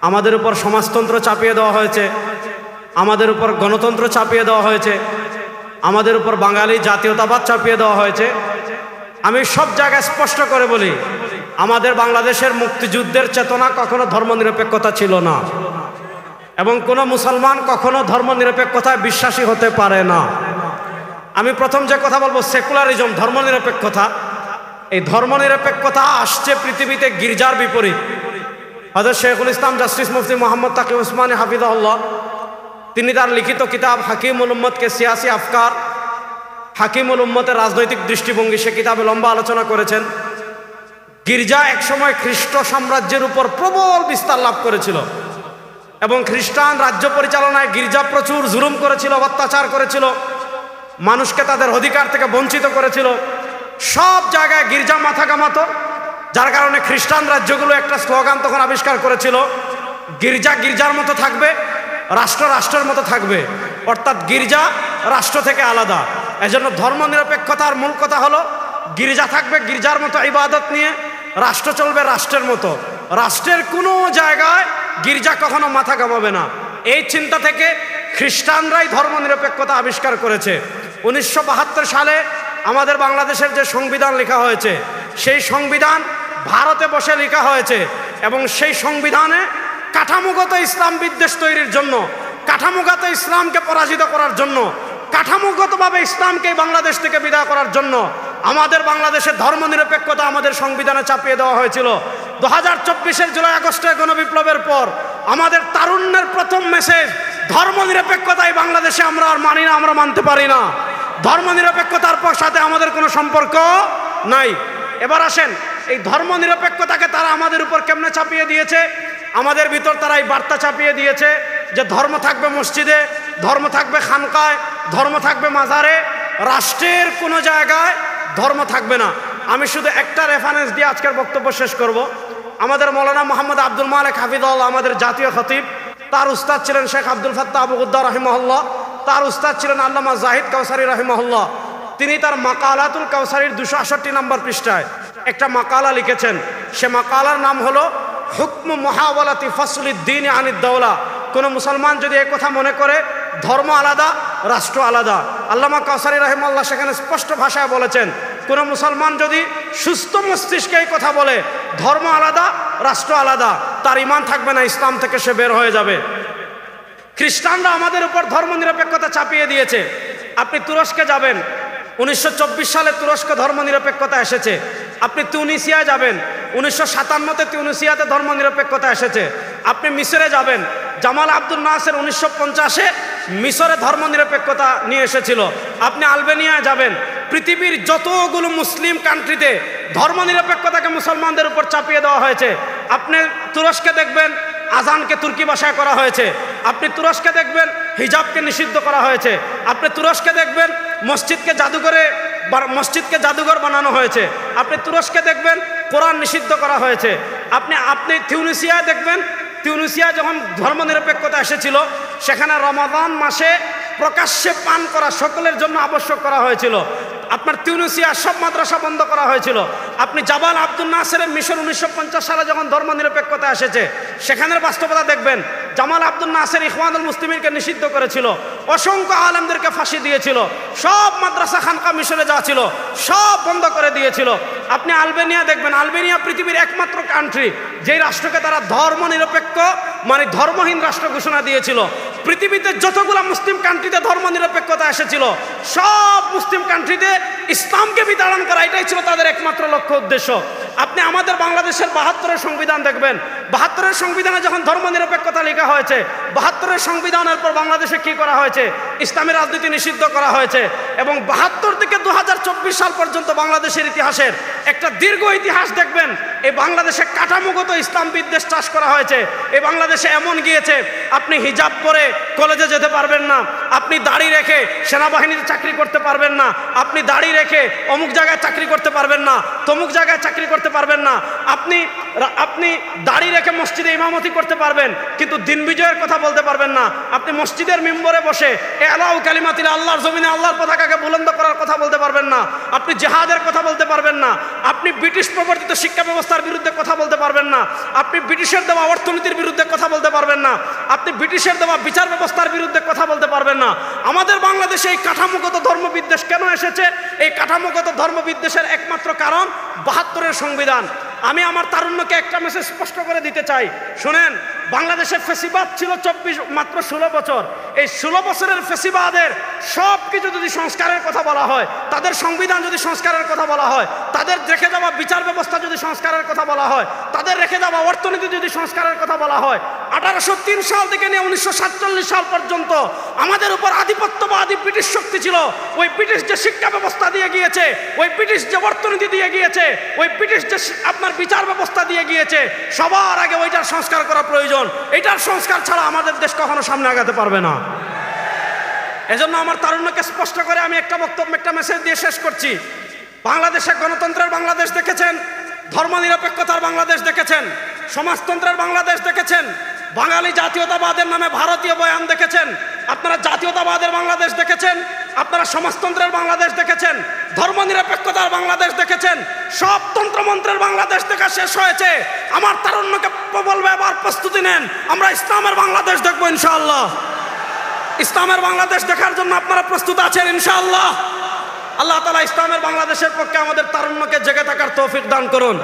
আমাদের উপর সমাজতন্ত্র চাপিয়ে দেওয়া হয়েছে। আমাদের উপর গণতন্ত্র চাপিয়ে দেওয়া হয়েছে। আমাদের উপর বাঙালি জাতীয়তাবাদ চাপিয়ে দেওয়া হয়েছে। আমি সব জায়গায় স্পষ্ট করে বলি, আমাদের বাংলাদেশের মুক্তিযুদ্ধের চেতনা কখনো ধর্মনিরপেক্ষতা ছিল না। এবং কোনো মুসলমান কখনো ধর্মনিরপেক্ষতায় বিশ্বাসী হতে পারে না। আমি প্রথম যে কথা বলব, সেকুলারিজম, ধর্মনিরপেক্ষতা। এই ধর্মনিরপেক্ষতা আসছে পৃথিবীতে গির্জার বিপরীত। হয়তো শেখুল ইসলাম জাস্টিস মুফতি মোহাম্মদ তাকি উসমানী হাফিজাউল্লাহ তিনি তার লিখিত কিতাব হাকিমুল উম্মদকে সিয়াসি আফকার, হাকিমুল উম্মতের রাজনৈতিক দৃষ্টিভঙ্গি সে কিতাবে লম্বা আলোচনা করেছেন। গির্জা একসময় খ্রিস্ট সাম্রাজ্যের উপর প্রবল বিস্তার লাভ করেছিল এবং খ্রিস্টান রাজ্য পরিচালনায় গির্জা প্রচুর জুলুম করেছিল, অত্যাচার করেছিল, মানুষকে তাদের অধিকার থেকে বঞ্চিত করেছিল। সব জায়গায় গির্জা মাথা কামাতো যার কারণে খ্রিস্টান রাজ্যগুলো একটা স্লোগান তখন আবিষ্কার করেছিল, গির্জা গির্জার মতো থাকবে, রাষ্ট্র রাষ্ট্রের মতো থাকবে। অর্থাৎ গির্জা রাষ্ট্র থেকে আলাদা। এজন্য ধর্ম নিরপেক্ষতার মূল কথা হলো, গির্জা থাকবে গির্জার মতো ইবাদত নিয়ে, রাষ্ট্র চলবে রাষ্ট্রের মতো। রাষ্ট্রের কোনো জায়গায় গির্জা কখনো মাথা কামাবে না। এই চিন্তা থেকে খ্রিস্টানরাই ধর্ম নিরপেক্ষতা আবিষ্কার করেছে। উনিশশো বাহাত্তর সালে আমাদের বাংলাদেশের যে সংবিধান লেখা হয়েছে, সেই সংবিধান ভারতে বসে লেখা হয়েছে এবং সেই সংবিধানে কাঠামোগত ইসলাম বিদ্বেষ তৈরির জন্য, কাঠামোগত ইসলামকে পরাজিত করার জন্য, কাঠামোগতভাবে ইসলামকে বাংলাদেশ থেকে বিদায় করার জন্য আমাদের বাংলাদেশের ধর্মনিরপেক্ষতা আমাদের সংবিধানে চাপিয়ে দেওয়া হয়েছিল। দু হাজার চব্বিশের জুলাই আগস্টের গণবিপ্লবের পর আমাদের তারুণ্যের প্রথম মেসেজ ধর্মনিরপেক্ষতায় বাংলাদেশে আমরা আর মানি না, আমরা মানতে পারি না। ধর্মনিরপেক্ষতার পর সাথে আমাদের কোনো সম্পর্ক নাই। এবার আসেন এই ধর্মনিরপেক্ষতাকে তারা আমাদের উপর কেমনে চাপিয়ে দিয়েছে? আমাদের ভিতর তারা এই বার্তা চাপিয়ে দিয়েছে যে ধর্ম থাকবে মসজিদে, ধর্ম থাকবে খানকায়, ধর্ম থাকবে মাজারে, রাষ্ট্রের কোনো জায়গায় ধর্ম থাকবে না। আমি শুধু একটা রেফারেন্স দিয়ে আজকের বক্তব্য শেষ করব। আমাদের মৌলানা মোহাম্মদ আব্দুল মালিক হাফিদুল্লাহ আমাদের জাতীয় খতিব। তার উস্তাদ ছিলেন শেখ আব্দুল ফাত্তাহ আবুদ্দা রহিমহল্লা তার উস্তাদ ছিলেন আল্লামা জাহিদ কাউসারি রহিমহল্লা তিনি তার মাকালাতুল কাউসারির দুশো আষট্টি নম্বর পৃষ্ঠায় একটা মাকালা লিখেছেন। সে মাকালার নাম হলো, হুকম মহাওয়ালাতি ফসলুদ্দিন আনিদ্দৌলা কোনো মুসলমান যদি কথা মনে করে, ধর্ম আলাদা, রাষ্ট্র আলাদা। আল্লামা কাউসারি রহিমাল্লাহ সেখানে স্পষ্ট ভাষায় বলেছেন, কোনো মুসলমান যদি সুস্থ মস্তিষ্কে এই কথা বলে, ধর্ম আলাদা, রাষ্ট্র আলাদা, তার ইমান থাকবে না, ইসলাম থেকে সে বের হয়ে যাবে। খ্রিস্টানরা আমাদের উপর ধর্ম নিরপেক্ষতা চাপিয়ে দিয়েছে। আপনি তুরস্কে যাবেন, উনিশশো চব্বিশ সালে তুরস্ক ধর্ম নিরপেক্ষতা এসেছে। আপনি তিউনিসিয়ায় যাবেন। উনিশশো সাতান্নতে তিউনিসিয়াতে ধর্ম নিরপেক্ষতা এসেছে। আপনি মিশরে যাবেন। জামাল আব্দুল নাসের উনিশশো পঞ্চাশে মিশরে ধর্ম নিরপেক্ষতা নিয়ে এসেছিল। আপনি আলবেনিয়ায় যাবেন। পৃথিবীর যতগুলো মুসলিম কান্ট্রিতে ধর্ম নিরপেক্ষতাকে মুসলমানদের উপর চাপিয়ে দেওয়া হয়েছে। আপনি তুরস্কে দেখবেন, আজানকে তুর্কি ভাষায় করা হয়েছে। আপনি তুরস্কে দেখবেন, হিজাবকে নিষিদ্ধ করা হয়েছে। আপনি তুরস্কে দেখবেন, মসজিদকে জাদুঘরে মসজিদকে জাদুঘর বানানো হয়েছে। আপনি তুরস্কে দেখবেন, কোরআন নিষিদ্ধ করা হয়েছে। আপনি আপনি তিউনিসিয়ায় দেখবেন, তিউনিসিয়া যখন ধর্মনিরপেক্ষতা এসেছিল, সেখানে রমাদান মাসে প্রকাশ্যে পান করা সকলের জন্য আবশ্যক করা হয়েছিল। আপনার তিউনিসিয়া সব মাদ্রাসা বন্ধ করা হয়েছিল। আপনি জাবাল আব্দুল নাসেরের মিশন উনিশশো পঞ্চাশ সালে যখন ধর্মনিরপেক্ষতা এসেছে, সেখানের বাস্তবতা দেখবেন জামাল আব্দুল নাসের ইখওয়ানুল মুসলিমিনকে নিষিদ্ধ করেছিল, অসংখ্য আলেমদেরকে ফাঁসি দিয়েছিল, সব মাদ্রাসা খানকা মিশনে যা ছিল, সব বন্ধ করে দিয়েছিল। আপনি আলবেনিয়া দেখবেন, আলবেনিয়া পৃথিবীর একমাত্র কান্ট্রি যেই রাষ্ট্রকে তারা ধর্ম নিরপেক্ষ মানে ধর্মহীন রাষ্ট্র ঘোষণা দিয়েছিল। পৃথিবীতে যতগুলো মুসলিম কান্ট্রিতে ধর্ম নিরপেক্ষতা এসেছিল, সব মুসলিম কান্ট্রিতে ইসলামকে বিতাড়ন করা, এটাই ছিল তাদের একমাত্র লক্ষ্য, উদ্দেশ্য। আপনি আমাদের বাংলাদেশের বাহাত্তরের সংবিধান দেখবেন। বাহাত্তরের সংবিধানে যখন ধর্মনিরপেক্ষতা লেখা হয়েছে, বাহাত্তরের সংবিধানের পর বাংলাদেশে কি করা হয়েছে? ইসলামী রাজনীতি নিষিদ্ধ করা হয়েছে এবং বাহাত্তর থেকে দু হাজার চব্বিশ সাল পর্যন্ত বাংলাদেশের ইতিহাসের একটা দীর্ঘ ইতিহাস দেখবেন। এই বাংলাদেশে কাঠামোগত ইসলাম বিদ্বেষ চাষ করা হয়েছে। এই বাংলাদেশে এমন গিয়েছে, আপনি হিজাব করে কলেজে যেতে পারবেন না, আপনি দাড়ি রেখে সেনাবাহিনীতে চাকরি করতে পারবেন না, আপনি দাড়ি রেখে অমুক জায়গায় চাকরি করতে পারবেন না, তমুক জায়গায় চাকরি করতে পারবেন না, আপনি আপনি দাড়ি রেখে মসজিদে ইমামতি করতে পারবেন, কিন্তু দিন বিজয়ের কথা বলতে পারবেন না। আপনি মসজিদের মেম্বরে বসে এ আলাউ কালিমাতিল আল্লাহর জমিনে আল্লাহর পতাকাকে বুলন্দ করার কথা বলতে পারবেন না। আপনি জেহাদের কথা বলতে পারবেন না। আপনি ব্রিটিশ প্রবর্তিত শিক্ষা ব্যবস্থার বিরুদ্ধে কথা বলতে পারবেন না। আপনি ব্রিটিশের দেওয়া অর্থনীতির বিরুদ্ধে কথা বলতে পারবেন না। আপনি ব্রিটিশের দেওয়া বিচার ব্যবস্থার বিরুদ্ধে কথা বলতে পারবেন না। আমাদের বাংলাদেশে এই কাঠামোগত ধর্মবিদ্বেষ কেন এসেছে? এই কাঠামোগত ধর্মবিদ্বেষের একমাত্র কারণ বাহাত্তরের সংবিধান। আমি আমার তারুণ্যকে একটা মেসেজ স্পষ্ট করে দিতে চাই। শুনেন বাংলাদেশের ফেসিবাদ ছিল চব্বিশ, মাত্র ষোলো বছর। এই ষোলো বছরের ফেসিবাদের সব কিছু যদি সংস্কারের কথা বলা হয়, তাদের সংবিধান যদি সংস্কারের কথা বলা হয়, তাদের রেখে যাওয়া বিচার ব্যবস্থা যদি সংস্কারের কথা বলা হয়, তাদের রেখে যাওয়া অর্থনীতি যদি সংস্কারের কথা বলা হয় আঠারোশো তিন সাল থেকে নিয়ে উনিশশো সাতচল্লিশ সাল পর্যন্ত আমাদের উপর আধিপত্যবাদী ব্রিটিশ শক্তি ছিল। ওই ব্রিটিশ যে শিক্ষা ব্যবস্থা দিয়ে গিয়েছে, ওই ব্রিটিশ যে অর্থনীতি দিয়ে গিয়েছে, ওই ব্রিটিশ যে আপনার বিচার ব্যবস্থা দিয়ে গিয়েছে, সবার আগে ওইটার সংস্কার করা প্রয়োজন। এটার সংস্কার ছাড়া আমাদের দেশ কখনো সামনে আগাতে পারবে না। এজন্য আমার তারুণ্যকে স্পষ্ট করে আমি একটা বক্তব্য, একটা মেসেজ দিয়ে শেষ করছি। বাংলাদেশে গণতন্ত্রের বাংলাদেশ দেখেছেন, ধর্মনিরপেক্ষতার বাংলাদেশ দেখেছেন, সমাজতন্ত্রের বাংলাদেশ দেখেছেন বাঙালি জাতীয়তাবাদের নামে ভারতীয় বয়ান দেখেছেন? আপনারা জাতীয়তাবাদের বাংলাদেশ দেখেছেন? আপনারা সমাজতন্ত্রের বাংলাদেশ দেখেছেন? ধর্মনিরপেক্ষতার বাংলাদেশ দেখেছেন? সব তন্ত্রমন্ত্রের বাংলাদেশ দেখা শেষ হয়েছে। আমার তারুণ্যকে বলবে এবার প্রস্তুতি নেন। আমরা ইসলামের বাংলাদেশ দেখব ইনশাআল্লাহ। ইসলামের বাংলাদেশ দেখার জন্য আপনারা প্রস্তুত আছেন ইনশাআল্লাহ। আল্লাহ তালা ইসলামের বাংলাদেশের পক্ষে আমাদের তারুণ্যকে জেগে থাকার তৌফিক দান করুন।